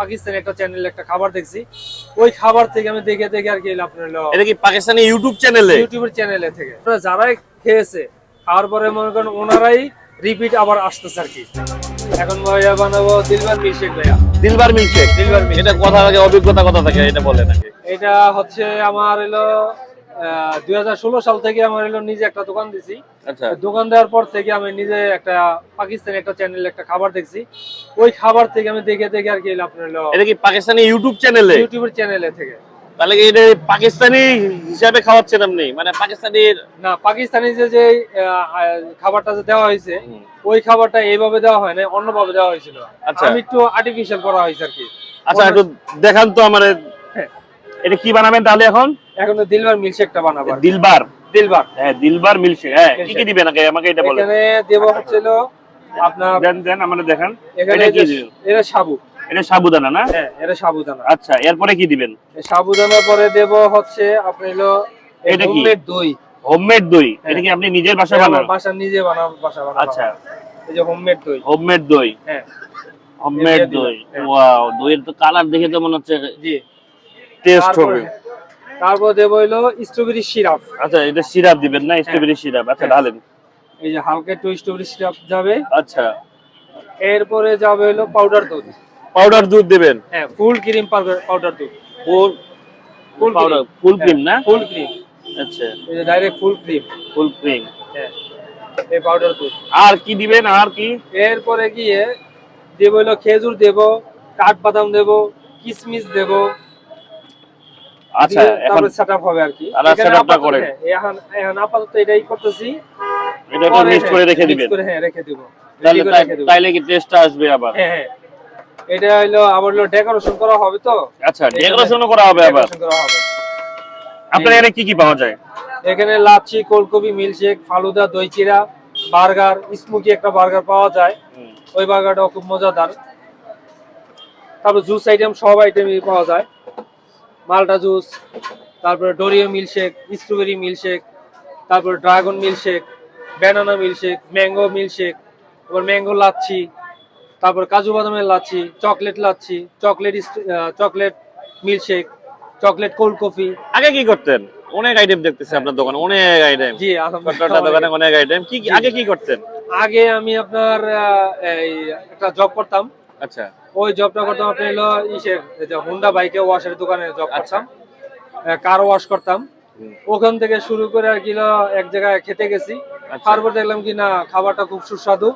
পাকিস্তানি একটা চ্যানেল একটা খাবার দেখছি। ওই খাবার থেকে আমি দেখে দেখে আর কি আপনার এটা কি পাকিস্তানি ইউটিউব চ্যানেলে ইউটিউবের চ্যানেলে থেকে। যারাই খেয়েছে খাওয়ার পরে মনে করেন ওনারাই রিপিট আবার আসতেছে আর কি। এখন ভাইয়া বানাবো দিলবার মিল্কশেক ভাইয়া। দিলবার মিল্কশেক দিলবার মিল্ক এটা কথা থাকে অভিজ্ঞতা কথা থাকে এটা বলে নাকি? এটা হচ্ছে আমার হলো দুই হাজার ষোলো সাল থেকে আমার হলো নিজে একটা দোকান দিছি। আচ্ছা। দোকান দেওয়ার পর থেকে আমি নিজে একটা পাকিস্তানি একটা চ্যানেল একটা খাবার দেখছি। ওই খাবার থেকে আমি দেখে দেখে আর কি আপনার হলো এটা কি পাকিস্তানি ইউটিউব চ্যানেলে ইউটিউবের চ্যানেলে থেকে। তাহলে এটা পাকিস্তানি হিসাবে খাওয়াচ্ছেন আপনি? মানে পাকিস্তানির না পাকিস্তানি যে যে খাবারটা যে দেওয়া হয়েছে ওই খাবারটা এইভাবে দেওয়া হয় না অন্যভাবে দেওয়া হয়েছিল। আচ্ছা। আমি একটু আর্টিফিশিয়াল করা হয়েছে আর কি। আচ্ছা একটু দেখান তো আমার। হ্যাঁ। এটা কি বানাবেন তাহলে এখন? এখন তো দিলবার মিল্কশেকটা বানাবো দিলবার? দিলবার। হ্যাঁ দিলবার মিল্কশেক হ্যাঁ কি কি দিবেন আগে? আমাকে এটা বলেন। এখানে দেব হচ্ছিল আপনার দেন দেন আমাদের দেখান। এটা কি দিবেন? এটা সাবু। এটা সাবুদানা না? হ্যাঁ এটা সাবুদানা। আচ্ছা এরপরে কি দিবেন? এই সাবুদানা পরে দেব হচ্ছে আপনি হলো এটা কি? দই। হোমমেড দই? এটা কি আপনি নিজের বাসায় আমার বানান? বাসা নিজে বানাবো বাসা বানাবো। আচ্ছা। এই যে হোমমেড দই। হোমমেড দই? হ্যাঁ। হোমমেড দই। হ্যাঁ। ওয়াও দইয়ের তো কালার দেখে তো মনে হচ্ছে জি। টেস্ট হবে। তারপর দেব হলো স্ট্রবেরি সিরাপ আচ্ছা এটা সিরাপ দিবেন না? স্ট্রবেরি সিরাপ আচ্ছা হ্যাঁ। ঢালেন। এই যে হালকা একটু স্ট্রবেরি সিরাপ যাবে। আচ্ছা। এরপরে যাবে হলো পাউডার দুধ। পাউডার দুধ দিবেন? হ্যাঁ ফুল ক্রিম পাউডার দুধ। ফুল ফুল পাউডার ফুল ক্রিম না? ফুল ক্রিম আচ্ছা। এই যে direct full cream full cream হ্যাঁ এই পাউডার দুধ। আর কি দিবেন? আর কি? এরপরে গিয়ে দেব হলো খেজুর দেব কাঠবাদাম দেব কিশমিশ দেব আচ্ছা এখন সেটআপ হবে আর কি। তারা এখানে setup টা আপাতত- করেন। এখন এখন আপাতত এটাই করতেছি। এটা একটু মিক্স করে হ্যাঁ, রেখে mix দিবেন। করে হ্যাঁ রেখে দেব। তাহলে করে রেখে। তাইলে কি টেস্টটা আসবে আবার? হ্যাঁ হ্যাঁ। এটা হলো আবার হলো ডেকোরেশন করা হবে তো? আচ্ছা ডেকোরেশনও করা হবে আবার? করা হবে। আপনার এখানে কি কি পাওয়া যায়? এখানে লাচ্ছি কোলকপি মিল্কশেক ফালুদা দই চিরা বার্গার স্মোকি একটা বার্গার পাওয়া যায়। ওই বার্গারটাও খুব মজাদার। তারপর জুস আইটেম সব আইটেমই পাওয়া যায়। মালটা জুস তারপরে ডোরিও মিল্কশেক স্ট্রবেরি মিল্কশেক তারপর dragon milkshake banana milkshake mango milkshake তারপর ম্যাঙ্গো লাচ্ছি তারপর কাজু বাদামের lassi chocolate lassi chocolate chocolate milkshake chocolate cold coffee. আগে কি করতেন? অনেক আইটেম দেখতেছি আপনার দোকানে অনেক আইটেম জি ছোট্ট দোকানে অনেক আইটেম কি কি- আগে কি করতেন? আগে আমি আপনার এই একটা জব করতাম। আচ্ছা। ওই জবটা করতাম আপনি হলো ইসের হুন্ডা বাইকে ওয়াশের দোকানে জব আচ্ছা। করতাম। কার ওয়াশ করতাম। ওখান থেকে শুরু করে আর কি এক জায়গায় খেতে গেছি। আচ্ছা। তারপর দেখলাম কি না খাবারটা খুব সুস্বাদু।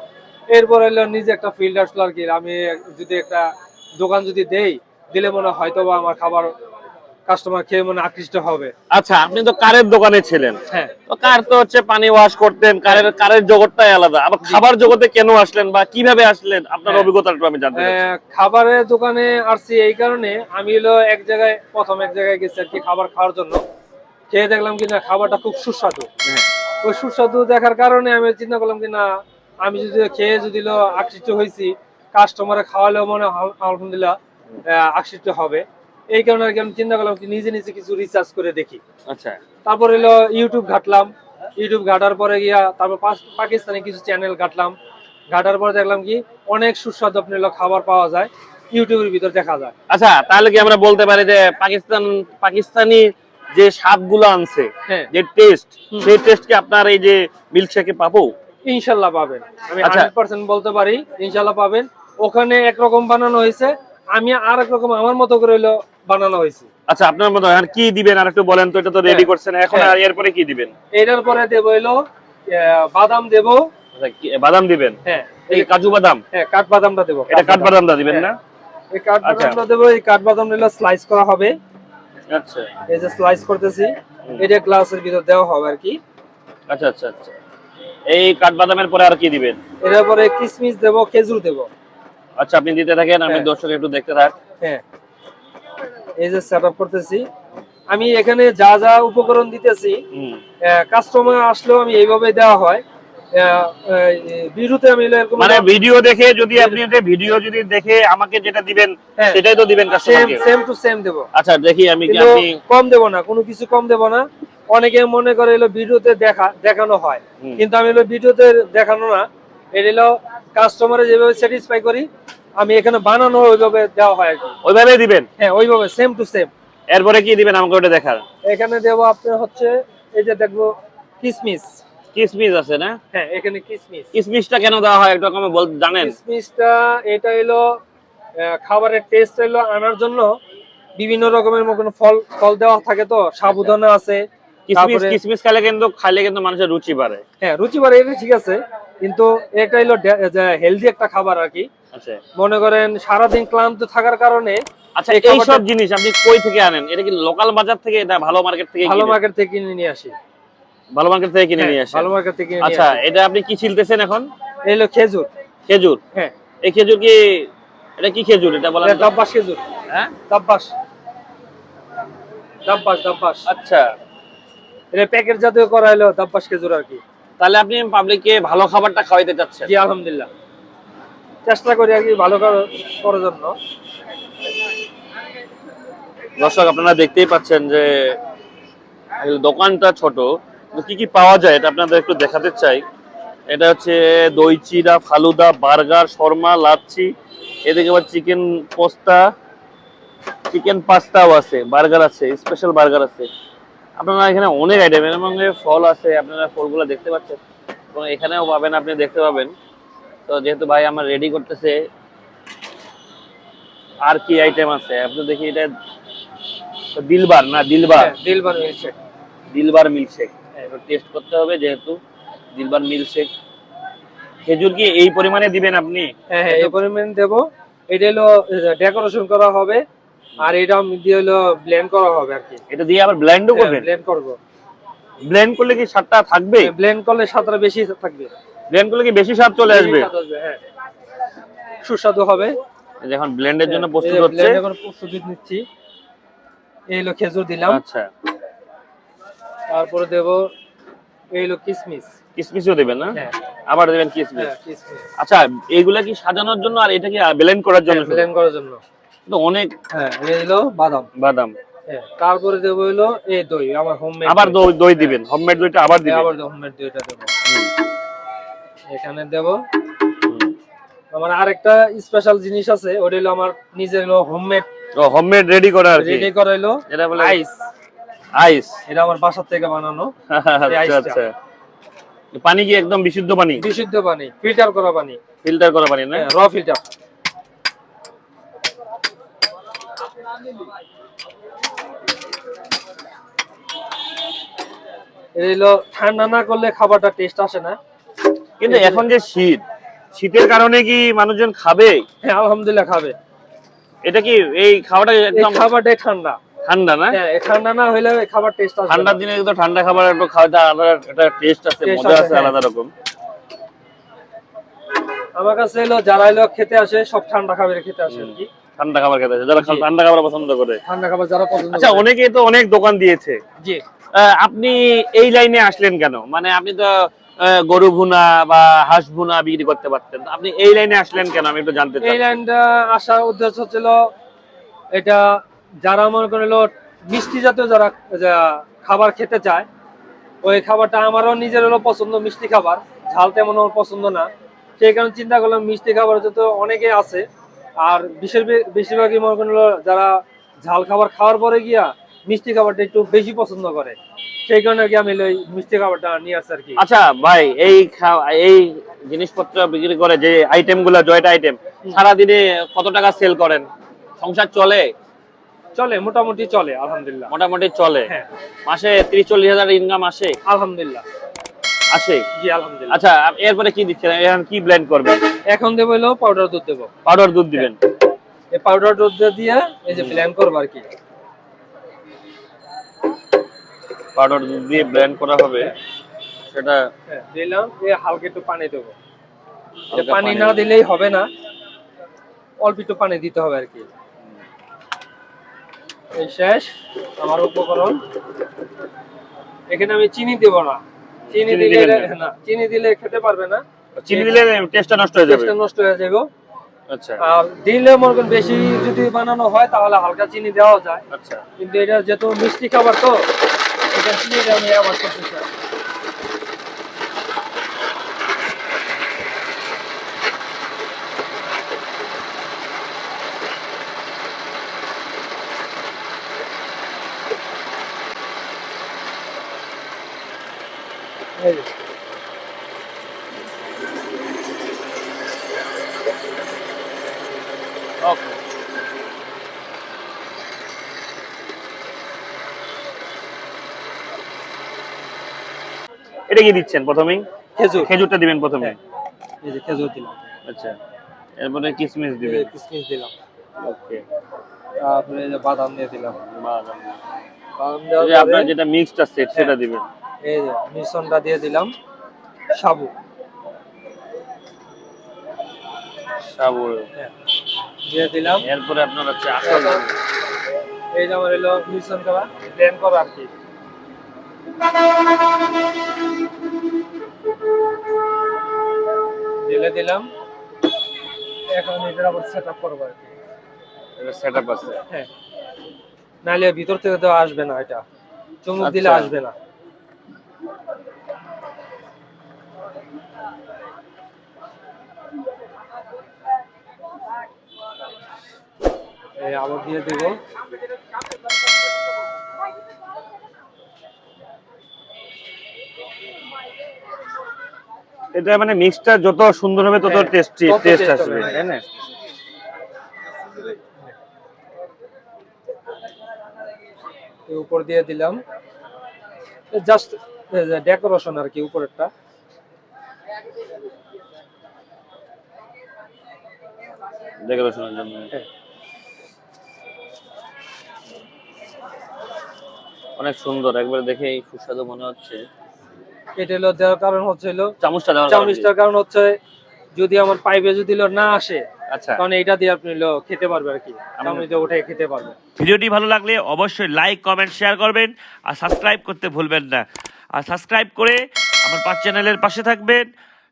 এরপর হলো নিজে একটা ফিল্ড আসলো আর কি। আমি যদি একটা দোকান যদি দেই দিলে মনে হয় হয়তো বা আমার খাবার কাস্টমার খেয়ে মনে আকৃষ্ট হবে। আচ্ছা আপনি তো কারের দোকানে ছিলেন। হ্যাঁ। তো কার তো হচ্ছে পানি ওয়াশ করতেন কারের কারের জগৎটাই আলাদা। আবার খাবার জগতে কেন আসলেন বা কীভাবে আসলেন? আপনার হ্যাঁ। অভিজ্ঞতাটা আমি জানতে। খাবারের দোকানে আসছি এই কারণে আমি হলো এক জায়গায় প্রথম এক জায়গায় গেছি আর কি খাবার খাওয়ার জন্য। খেয়ে দেখলাম কি না খাবারটা খুব সুস্বাদু। হ্যাঁ। ওই সুস্বাদু দেখার কারণে আমি চিন্তা করলাম কি না আমি যদি খেয়ে যদি আকৃষ্ট হয়েছি কাস্টমারে খাওয়ালেও মনে হয় আলহামদুলিল্লাহ আকৃষ্ট হবে। এই কারণে আর কি আমি চিন্তা করলাম নিজে নিজে কিছু রিসার্চ করে দেখি। আচ্ছা। তারপর হলো ইউটিউব ঘাটলাম। ইউটিউব ঘাটার পরে গিয়া তারপর পাকিস্তানি কিছু চ্যানেল ঘাটলাম। ঘাটার পরে দেখলাম কি অনেক সুস্বাদু আপনি খাবার পাওয়া যায় ইউটিউবের ভিতর দেখা যায়। আচ্ছা তাহলে কি আমরা বলতে পারি যে পাকিস্তান পাকিস্তানি যে স্বাদগুলো আনছে হ্যাঁ। যে টেস্ট। সেই টেস্ট কি আপনার এই যে মিল্কশেকে পাবো? ইনশাল্লাহ পাবেন। আমি আচ্ছা। হান্ড্রেড পার্সেন্ট বলতে পারি ইনশাল্লাহ পাবেন। ওখানে একরকম বানানো হয়েছে আমি আর এক রকম আমার মতো করে হলো বানানো হয়েছে। আচ্ছা আপনার মতো আর কি দিবেন? আর একটু বলেন তো এটা তো রেডি হ্যাঁ। করছেন। এখন হ্যাঁ। আর এরপরে কি দিবেন? এটার পরে দেবো হলো বাদাম দেবো। আচ্ছা, বাদাম দিবেন? হ্যাঁ। এই কাজু বাদাম? হ্যাঁ কাঠবাদামটা দেবো এটা কাঠবাদামটা দিবেন না? এই কাঠবাদামটা দেবো এই কাঠবাদাম নিলে স্লাইস করা হবে। আচ্ছা। এই যে স্লাইস করতেছি। এটা গ্লাসের ভিতর দেওয়া হবে আর কি। আচ্ছা আচ্ছা আচ্ছা। এই কাঠবাদামের পরে আর কি দিবেন? এর পরে কিশমিশ দেবো খেজুর দেবো। আচ্ছা আপনি দিতে থাকেন আমি হ্যাঁ। দর্শক একটু দেখতে থাক। হ্যাঁ। এই যে সেট করতেছি আমি এখানে যা যা উপকরণ দিতেছি কাস্টমার আসলেও আমি এইভাবে দেওয়া হয়। আমি মানে ভিডিও দেখে যদি আপনি ভিডিও যদি দেখে আমাকে যেটা দিবেন হ্যাঁ। সেটাই তো দিবেন সেম কাস্টমারকে সেম টু সেম দেবো। আচ্ছা দেখি আমি কি আপনি কম দেবো না কোনো কিছু কম দেবো না। অনেকে মনে করে ভিডিওতে দেখা দেখানো হয়। কিন্তু আমি ভিডিওতে দেখানো না। এটা হলো কাস্টমারে যেভাবে স্যাটিসফাই করি আমি এখানে বানানো ওইভাবে দেওয়া হয় ওইভাবেই দিবেন? হ্যাঁ ওইভাবে সেম টু সেম এরপরে কি দিবেন আমাকে ওটা দেখার? এখানে দেবো আপনার হচ্ছে এই যে দেখব কিসমিস। কিসমিস আছে না? হ্যাঁ এখানে কিসমিস। কিসমিসটা কেন দেওয়া হয় একটু আমাকে বল জানেন। কিসমিসটা এটা হলো খাবারের টেস্ট হলো আনার জন্য। বিভিন্ন রকমের মতন ফল ফল দেওয়া থাকে তো সাবুদানা আছে কিসমিস কিসমিস খেলে কিন্তু খাইলে কিন্তু মানুষের রুচি বাড়ে। হ্যাঁ রুচি বাড়ে এটা ঠিক আছে। কিন্তু এটা হলো হেলদি একটা খাবার আর কি। মনে করেন সারাদিন ক্লান্ত থাকার কারণে আচ্ছা এই সব জিনিস আপনি কই থেকে আনেন? এটা কি লোকাল বাজার থেকে এটা ভালো মার্কেট থেকে ভালো মার্কেট থেকে কিনে নিয়ে আসি। ভালো মার্কেট থেকে কিনে নিয়ে হ্যাঁ, আসেন। ভালো মার্কেট থেকে আচ্ছা এটা আপনি কি ছিলতেছেন এখন? এই হলো খেজুর। খেজুর? হ্যাঁ। এই খেজুর কি এটা কি খেজুর? এটা তো? দাব্বাস খেজুর। হ্যাঁ? দাব্বাস দাব্বাস দাব্বাস আচ্ছা। এটা প্যাকেট জাতীয় করা হলো দাব্বাস খেজুর আর কি। তাহলে আপনি পাবলিককে ভালো খাবারটা খাওয়াইতে চাচ্ছেন। জি আলহামদুলিল্লাহ। চেষ্টা করি আর কি ভালো করার- জন্য। দর্শক, আপনারা দেখতেই পাচ্ছেন যে দোকানটা ছোট কি কি পাওয়া যায় এটা আপনাদের একটু দেখাতে চাই। এটা হচ্ছে দই চিরা ফালুদা, বার্গার, শর্মা, লাচ্ছি, এদিকে আবার চিকেন পোস্তা, চিকেন পাস্তাও আছে, বার্গার আছে স্পেশাল বার্গার আছে। আপনারা এখানে অনেক আইটেম এর মধ্যে ফল আছে, আপনারা ফলগুলো দেখতে পাচ্ছেন এবং এখানেও পাবেন, আপনি দেখতে পাবেন। তো যেহেতু ভাই আমার রেডি করতেছে আর কি আইটেম আছে? আপনি দেখি এটা দিলবার না? দিলবার? হ্যাঁ, দিলবার মিল্কশেক দিলবার মিল্কশেক এবার টেস্ট করতে হবে যেহেতু দিলবার মিল্কশেক খেজুর কি এই পরিমাণে দিবেন আপনি? হ্যাঁ হ্যাঁ এই পরিমাণ দেবো। এটা হলো ডেকোরেশন করা হবে আর এটা দিয়ে হলো ব্লেন্ড করা হবে আর কি। এটা দিয়ে আবার ব্লেন্ডও করবেন? ব্লেন্ড করব। ব্লেন্ড করলে কি স্বাদটা থাকবে ব্লেন্ড করলে স্বাদটা বেশি থাকবে। কি বেশি স্বাদ চলে আসবে? হ্যাঁ। সুস্বাদু হবে। এখন ব্লেন্ডের জন্য প্রস্তুত হচ্ছে। এখন প্রস্তুতি নিচ্ছি। এই হলো খেজুর দিলাম। আচ্ছা। তারপরে দেব এই হলো কিসমিস। কিসমিসও দেবেন না? হ্যাঁ। আবার দেবেন কিসমিস? হ্যাঁ আচ্ছা এইগুলা কি সাজানোর জন্য আর এটা কি ব্লেন্ড করার জন্য? ব্লেন্ড করার জন্য। তো অনেক হ্যাঁ এই হলো বাদাম। বাদাম। তারপরে দেব হলো এই দই আমার হোমমেড আবার দই। দই দিবেন। হোমমেড দইটা আবার দিবেন। আবার হোমমেড দইটা দেব। এখানে দেব। আমার আরেকটা স্পেশাল জিনিস আছে ওটা হলো আমার নিজের হোমমেড ও হোমমেড রেডি করা আর রেডি করা হলো এটা বলে আইস আইস এটা আমার বাসার থেকে বানানো আচ্ছা আচ্ছা। পানি কি একদম বিশুদ্ধ পানি? বিশুদ্ধ পানি ফিল্টার করা পানি। ফিল্টার করা পানি না? র ফিল্টার এটা হলো ঠান্ডা না করলে খাবারটা টেস্ট আসে না। কিন্তু এখন যে শীত শীতের কারণে কি মানুষজন খাবে? হ্যাঁ আলহামদুলিল্লাহ খাবে। এটা কি এই খাবারটা এই একদম খাবারটাই ঠান্ডা। ঠান্ডা না? হ্যাঁ ঠান্ডা না হইলে খাবার টেস্ট ঠান্ডার দিনে ঠান্ডা খাবার একটু খাওয়াতে আলাদা একটা টেস্ট আছে মজা আছে, হ্যাঁ। আলাদা রকম। আমার কাছে এলো যারা এলো খেতে আসে সব ঠান্ডা খাবার খেতে আসে আর কি। ঠান্ডা খাবার খেতে আছে যারা ঠান্ডা খাবার পছন্দ করে। ঠান্ডা খাবার যারা পছন্দ আচ্ছা। অনেকেই তো অনেক দোকান দিয়েছে। জি। আপনি এই লাইনে আসলেন কেন? মানে আপনি তো গরু ভুনা বা হাঁস ভুনা বিক্রি করতে পারতেন। আপনি এই লাইনে আসলেন কেন? আমি একটু জানতে এই লাইনটা আসার উদ্দেশ্য ছিল এটা যারা মনে করে মিষ্টি জাতীয় যারা খাবার খেতে চায় ওই খাবারটা আমারও নিজের হলো পছন্দ মিষ্টি খাবার। ঝাল তেমন আমার পছন্দ না। সেই কারণে চিন্তা করলাম মিষ্টি খাবার যত অনেকে আছে আর বিশেষ বেশিরভাগই মনে করেন যারা ঝাল খাবার খাওয়ার পরে গিয়া মিষ্টি খাবারটা একটু বেশি পছন্দ করে। সেই কারণে কি আমি এই মিষ্টি খাবারটা নিয়ে আসছি আর কি। আচ্ছা ভাই এই এই জিনিসপত্র বিক্রি করে যে আইটেমগুলা জয়টা আইটেম সারাদিনে কত টাকা সেল করেন? সংসার চলে? চলে মোটামুটি চলে আলহামদুলিল্লাহ। মোটামুটি চলে? হ্যাঁ। মাসে ত্রিশ চল্লিশ হাজার ইনকাম আসে? আলহামদুলিল্লাহ। আসে? জি আলহামদুলিল্লাহ। আচ্ছা এরপরে কি দিচ্ছেন? এখন কি ব্লেন্ড করবেন? এখন দেবো হলো পাউডার দুধ দেবো। পাউডার দুধ দিবেন? এই পাউডার দুধ দিয়ে এই যে ব্লেন্ড করব আর কি। পাউডার দুধ দিয়ে ব্লেন্ড করা হবে সেটা দিলাম এই হালকা একটু পানি দেবো। পানি না দিলেই হবে না অল্প একটু পানি দিতে হবে আর কি। এই শেষ আমার উপকরণ। এখানে আমি চিনি দেব না। চিনি দিলে না। চিনি দিলে খেতে পারবে না। চিনি দিলে টেস্টটা নষ্ট হয়ে যাবে। টেস্টটা নষ্ট হয়ে যাবে। আচ্ছা। আর দিলে মনে করেন বেশি যদি বানানো হয় তাহলে হালকা চিনি দেওয়া যায়। আচ্ছা। কিন্তু এটা যেহেতু মিষ্টি খাবার তো এটা চিনিটা আমি অ্যাভয়েড করতে এটা কি দিচ্ছেন প্রথমেই? খেজুর। খেজুরটা দিবেন প্রথমে? হ্যাঁ। এই যে খেজুর দিলাম। আচ্ছা। এরপরে এই দিবেন কিশমিশ দিলাম। ওকে। তারপরে এই যে বাদাম দিয়ে দিলাম। বাদাম। যে দেওয়ার আপনার যেটা সেট সেটা হ্যাঁ। দিবেন। এই যে মিশ্রণটা দিয়ে দিলাম। সাবু। সাবু। হ্যাঁ, দিয়ে দিলাম। এরপরে আপনার হচ্ছে দিবেন। এই যে আমার হলো মিশ্রণ করা ব্লেন্ড করা আর কি। ঢেলে দিলাম। এখন এটার আবার সেট আপ করব আর কি। এটা সেটআপ আছে। হ্যাঁ। নাহলে ভিতর থেকে তো আসবে না এটা। চুমুক দিলে আচ্ছা। আসবে না। এই আবার দিয়ে দেবো। এটা মানে মিক্সটা যত সুন্দর হবে তত হ্যাঁ, টেস্টি টেস্ট taste আসবে। তাই না? এই উপর দিয়ে দিলাম। জাস্ট ডেকোরেশন আর কি উপরেরটা। ডেকোরেশনের জন্য। হ্যাঁ। অনেক সুন্দর একবারে দেখেই সুস্বাদু মনে হচ্ছে। এটা হলো দেওয়ার কারণ হচ্ছে হলো চামচটা দেওয়ার কারণ। কারণ হচ্ছে যদি আমার পাইপে যদি না আসে আচ্ছা। কারণ এইটা দিয়ে আপনি খেতে পারবে আর কি। উঠে খেতে পারবে। ভিডিওটি ভালো লাগলে অবশ্যই লাইক কমেন্ট শেয়ার করবেন আর সাবস্ক্রাইব করতে ভুলবেন না। আর সাবস্ক্রাইব করে আমার পাঁচ চ্যানেলের পাশে থাকবেন।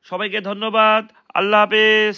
সবাইকে ধন্যবাদ। আল্লাহ হাফেজ।